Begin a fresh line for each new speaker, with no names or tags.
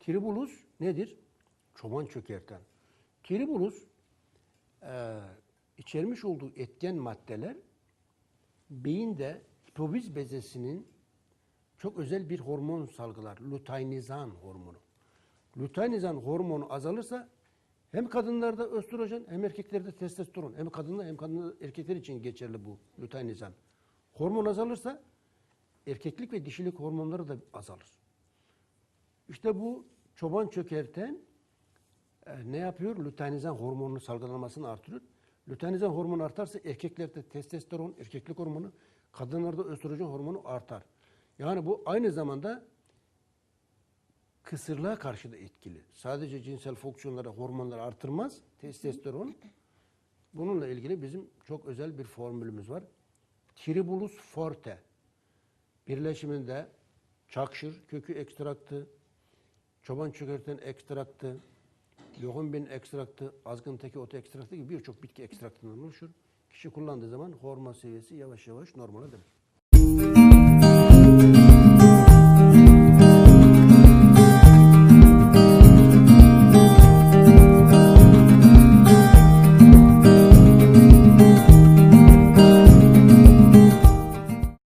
Tribulus nedir? Çoban çökerten. Tribulus e, içermiş olduğu etken maddeler beyinde hipofiz bezesinin çok özel bir hormon salgılar. Luteinizan hormonu. Luteinizan hormonu azalırsa hem kadınlarda östrojen hem erkeklerde testosteron. Hem kadınlar hem kadınlar erkekler için geçerli bu luteinizan. Hormon azalırsa erkeklik ve dişilik hormonları da azalır. İşte bu çoban çökerten e, ne yapıyor? Luteinizan hormonunun salgılanmasını artırıyor. Luteinizan hormonu artarsa erkeklerde testosteron, erkeklik hormonu, kadınlarda östrojen hormonu artar. Yani bu aynı zamanda kısırlığa karşı da etkili. Sadece cinsel fonksiyonları, hormonları artırmaz, testosteron. Bununla ilgili bizim çok özel bir formülümüz var. Tribulus forte birleşiminde çakşır kökü ekstraktı, çoban çökerten ekstraktı, yoğun ekstraktı, azgıntaki otu ekstraktı gibi birçok bitki ekstraktından oluşur. Kişi kullandığı zaman hormon seviyesi yavaş yavaş normale dönür.